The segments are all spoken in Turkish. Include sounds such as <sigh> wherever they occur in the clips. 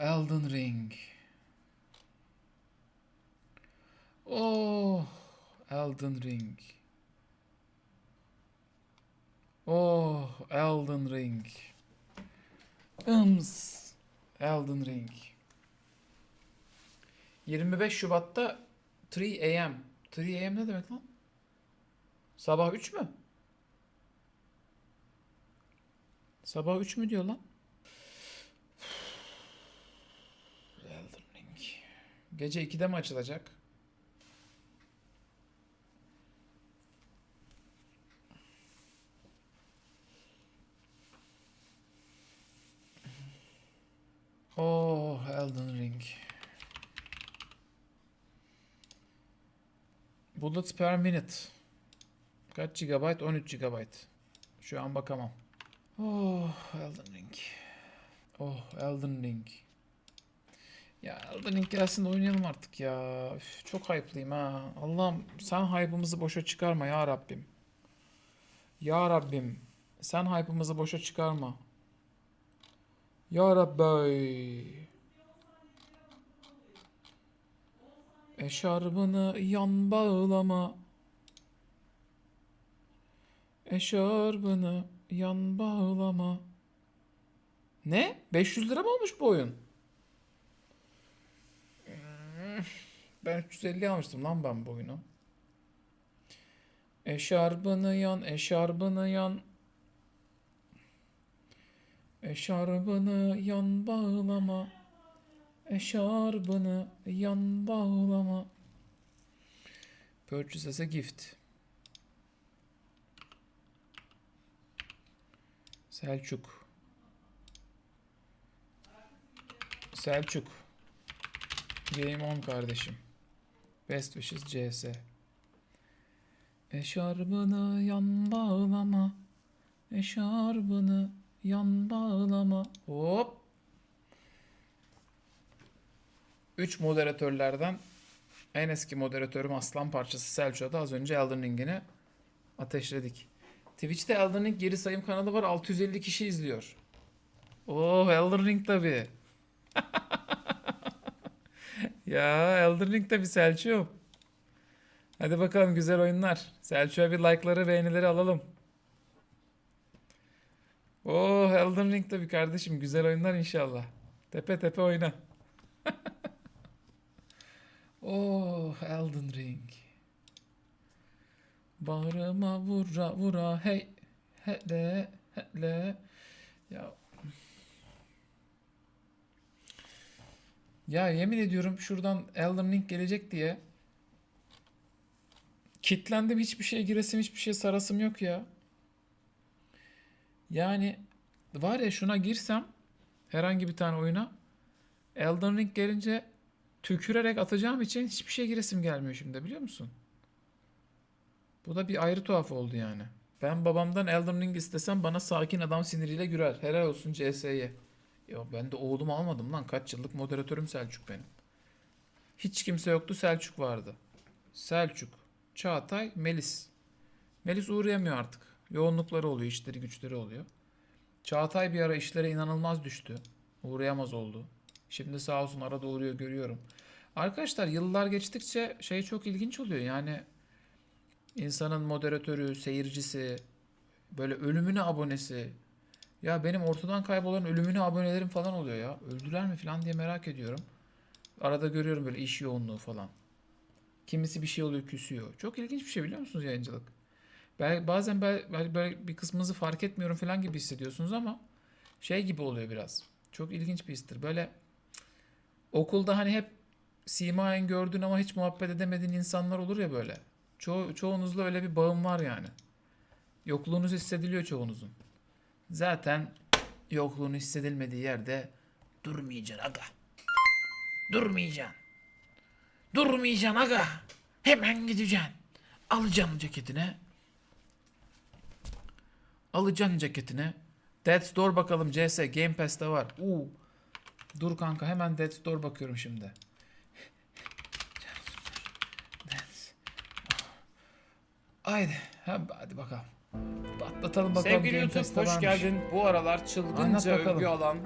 Elden Ring. Oh, Elden Ring. Oh, Elden Ring. Ims. Elden Ring. 25 Şubat'ta 3 AM. 3 AM ne demek lan? Sabah 3 mü? Sabah 3 mü diyor lan? Elden Ring. Gece 2'de mi açılacak? Oh, Elden Ring. Bullets per minute. Kaç GB? 13 GB. Şu an bakamam. Oh, Elden Ring. Oh, Elden Ring. Ya Elden Ring gelsin de oynayalım artık ya. Üf, çok hype'lıyım ha. Allah'ım sen hype'ımızı boşa çıkarma ya Rabbim. Ya Rabbim sen hype'ımızı boşa çıkarma. Ya Rabbi. Eşarbını yan bağlama. Eşarbını yan bağlama. Ne? 500 lira mı olmuş bu oyun? Ben 350 almıştım lan ben bu oyunu. Eşarbını yan, eşarbını yan. Eşarbını yan bağlama. Eşarbını yan bağlama. Purchase as a gift. Selçuk. Selçuk. Game on kardeşim. Best wishes CS. Eşarbını yan bağlama. Eşarbını yan bağlama. Hop. 3 moderatörlerden en eski moderatörüm aslan parçası Selçuk'a az önce Elden Ring'ini ateşledik. Twitch'te Elden Ring geri sayım kanalı var. 650 kişi izliyor. Oo Elden Ring tabi. <laughs> ya Elden Ring tabi Selçuk. Hadi bakalım güzel oyunlar. Selçuk'a bir like'ları beğenileri alalım. Oo Elden Ring tabi kardeşim güzel oyunlar inşallah. Tepe tepe oyna. <laughs> oh Elden Ring. Bağrıma vura vura hey hele hele ya ya yemin ediyorum şuradan Elden Ring gelecek diye kitlendim hiçbir şeye giresim hiçbir şeye sarasım yok ya. Yani var ya şuna girsem herhangi bir tane oyuna Elden Ring gelince tükürerek atacağım için hiçbir şeye giresim gelmiyor şimdi biliyor musun? Bu da bir ayrı tuhaf oldu yani. Ben babamdan Elden Ring istesem bana sakin adam siniriyle gürer. Helal olsun CS'ye. Ya ben de oğlumu almadım lan. Kaç yıllık moderatörüm Selçuk benim. Hiç kimse yoktu Selçuk vardı. Selçuk, Çağatay, Melis. Melis uğrayamıyor artık. Yoğunlukları oluyor, işleri güçleri oluyor. Çağatay bir ara işlere inanılmaz düştü. Uğrayamaz oldu. Şimdi sağ olsun arada uğruyor görüyorum. Arkadaşlar yıllar geçtikçe şey çok ilginç oluyor. Yani insanın moderatörü, seyircisi, böyle ölümüne abonesi. Ya benim ortadan kaybolan ölümüne abonelerim falan oluyor ya. Öldüler mi falan diye merak ediyorum. Arada görüyorum böyle iş yoğunluğu falan. Kimisi bir şey oluyor küsüyor. Çok ilginç bir şey biliyor musunuz yayıncılık? Bel- bazen bel- böyle bir kısmınızı fark etmiyorum falan gibi hissediyorsunuz ama şey gibi oluyor biraz. Çok ilginç bir histir. Böyle okulda hani hep simayen gördüğün ama hiç muhabbet edemediğin insanlar olur ya böyle. Ço çoğunuzla öyle bir bağım var yani. Yokluğunuz hissediliyor çoğunuzun. Zaten yokluğunu hissedilmediği yerde durmayacaksın aga. Durmayacaksın. Durmayacaksın aga. Hemen gideceksin. Alacaksın ceketine. Alacaksın ceketine. Death's Door bakalım CS Game Pass'te var. Uu. Dur kanka hemen Death's Door bakıyorum şimdi. Haydi. Ha, hadi bakalım. Patlatalım bakalım. Sevgili Game YouTube Pass'te hoş varmış. geldin. Bu aralar Anlat çılgınca bakalım. övgü alan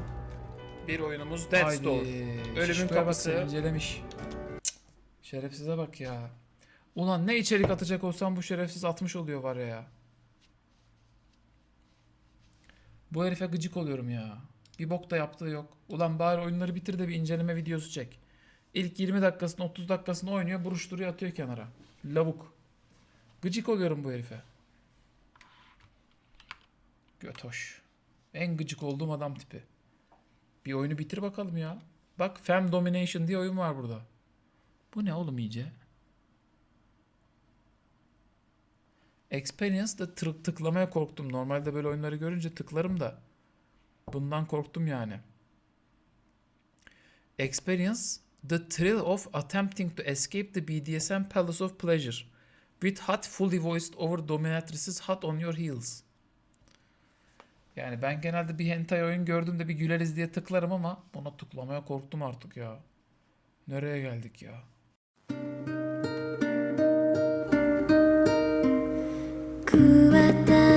bir oyunumuz Death's Haydi. Door. Ölümün Şişko'ya bak kapısı. incelemiş. Cık, Şerefsize bak ya. Ulan ne içerik atacak olsam bu şerefsiz atmış oluyor var ya. Bu herife gıcık oluyorum ya. Bir bok da yaptığı yok. Ulan bari oyunları bitir de bir inceleme videosu çek. İlk 20 dakikasını 30 dakikasını oynuyor buruşturuyor atıyor kenara. Lavuk. Gıcık oluyorum bu herife. Götoş. En gıcık olduğum adam tipi. Bir oyunu bitir bakalım ya. Bak Fem Domination diye oyun var burada. Bu ne oğlum iyice? Experience'da tır- tıklamaya korktum. Normalde böyle oyunları görünce tıklarım da. Bundan korktum yani. Experience the thrill of attempting to escape the BDSM palace of pleasure with hot fully voiced over dominatrices hot on your heels. Yani ben genelde bir hentai oyun gördüğümde bir güleriz diye tıklarım ama buna tıklamaya korktum artık ya. Nereye geldik ya? Kuvata